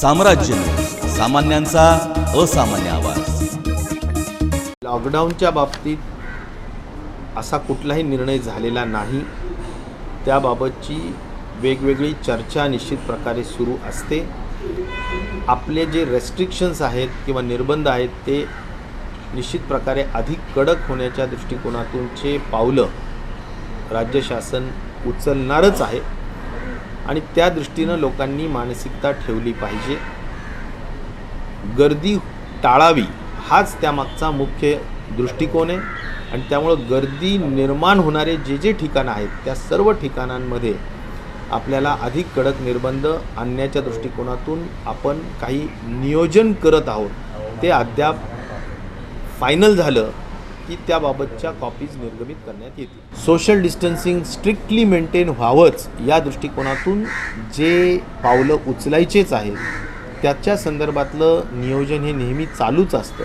साम्राज्य सामान्यांचा असामान्य आवाज. लॉकडाऊनच्या बाबतीत असा कुठलाही निर्णय झालेला नाही. त्याबाबतची वेगवेगळी चर्चा निश्चित प्रकारे सुरू असते. आपले जे रेस्ट्रिक्शन्स आहेत किंवा निर्बंध आहेत ते निश्चित प्रकारे अधिक कडक होण्याच्या दृष्टिकोनातूनचे पावलं राज्य शासन उचलणारच आहे. आणि त्या दृष्टीनं लोकांनी मानसिकता ठेवली पाहिजे. गर्दी टाळावी हाच त्यामागचा मुख्य दृष्टिकोन आहे. आणि त्यामुळं गर्दी निर्माण होणारे जे जे ठिकाणं आहेत त्या सर्व ठिकाणांमध्ये आपल्याला अधिक कडक निर्बंध आणण्याच्या दृष्टिकोनातून आपण काही नियोजन करत आहोत. ते अद्याप फायनल झालं. की त्याबाबतच्या कॉपीज निर्गमित करण्यात येतील. सोशल डिस्टन्सिंग स्ट्रिक्टली मेंटेन व्हावंच या दृष्टिकोनातून जे पावलं उचलायचेच आहे त्याच्या संदर्भातलं नियोजन हे नेहमी चालूच असतं.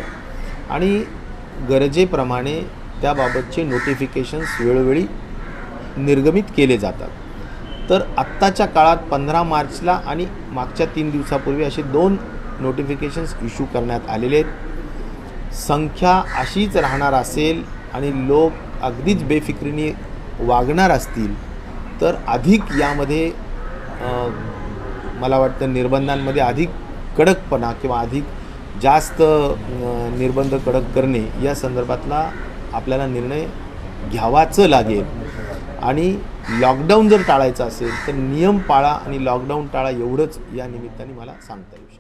आणि गरजेप्रमाणे त्याबाबतचे नोटिफिकेशन्स वेळोवेळी निर्गमित केले जातात. तर आत्ताच्या काळात पंधरा मार्चला आणि मागच्या तीन दिवसापूर्वी असे दोन नोटिफिकेशन्स इश्यू करण्यात आलेले आहेत. संख्या अशीच राहणार असेल आणि लोक अगदीच बेफिक्रीने वागणार असतील तर अधिक यामध्ये मला वाटतं निर्बंधांमध्ये अधिक कडकपणा किंवा अधिक जास्त निर्बंध कडक करणे या संदर्भातला आपल्याला निर्णय घ्यावाचं लागेल. आणि लॉकडाऊन जर टाळायचं असेल तर नियम पाळा आणि लॉकडाऊन टाळा एवढंच या निमित्ताने मला सांगता येऊ शकतं.